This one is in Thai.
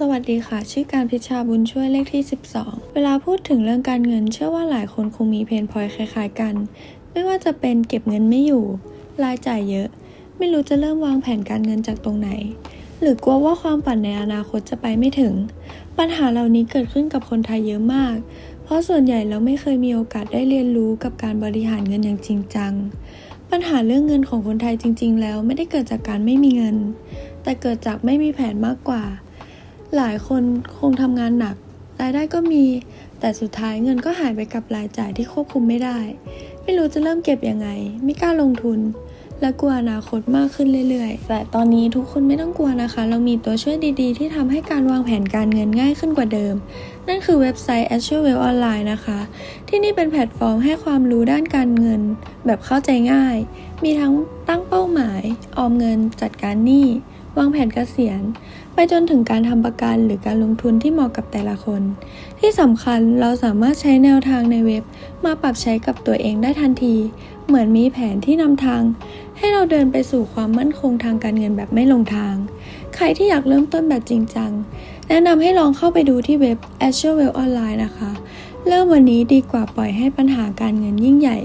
สวัสดีค่ะ ชื่อการพิชาบุญช่วยเลขที่ 12 เวลาพูดถึงเรื่องการเงิน เชื่อว่าหลายคนคงมีเพนพอยคล้ายๆกัน ไม่ว่าจะเป็นเก็บเงินไม่อยู่ รายจ่ายเยอะ ไม่รู้จะเริ่มวางแผนการเงินจากตรงไหน หรือกลัวว่าความฝันในอนาคตจะไปไม่ถึง ปัญหาเหล่านี้เกิดขึ้นกับคนไทยเยอะมาก เพราะส่วนใหญ่เราไม่เคยมีโอกาสได้เรียนรู้กับการบริหารเงินอย่างจริงจัง ปัญหาเรื่องเงินของคนไทยจริง ๆ แล้วไม่ได้เกิดจากการไม่มีเงิน แต่เกิดจากไม่มีแผนมากกว่า หลายคนคงทำงานหนัก รายได้ก็มี แต่สุดท้ายเงินก็หายไปกับรายจ่ายที่ควบคุมไม่ได้ ไม่รู้จะเริ่มเก็บยังไง ไม่กล้าลงทุน และกลัวอนาคตมากขึ้นเรื่อยๆ แต่ตอนนี้ทุกคนไม่ต้องกลัวนะคะ เรามีตัวช่วยดีๆ ที่ทำให้การวางแผนการเงินง่ายขึ้นกว่าเดิม นั่นคือเว็บไซต์ a s t r o w e l l Online นะคะ ที่นี่เป็นแพลตฟอร์มให้ความรู้ด้านการเงิน แบบเข้าใจง่าย มีทั้งตั้งเป้าหมาย ออมเงิน จัดการหนี้ วางแผนเกษียณ ไปจนถึงการทำประกันหรือการลงทุนที่เหมาะกับแต่ละคน ที่สำคัญเราสามารถใช้แนวทางในเว็บ มาปรับใช้กับตัวเองได้ทันที เหมือนมีแผนที่นำทาง ให้เราเดินไปสู่ความมั่นคงทางการเงินแบบไม่หลงทาง ใครที่อยากเริ่มต้นแบบจริงจัง แนะนำให้ลองเข้าไปดูที่เว็บ a s t r o w e l l Online นะคะ เริ่มวันนี้ดีกว่าปล่อยให้ปัญหาการเงินยิ่งใหญ่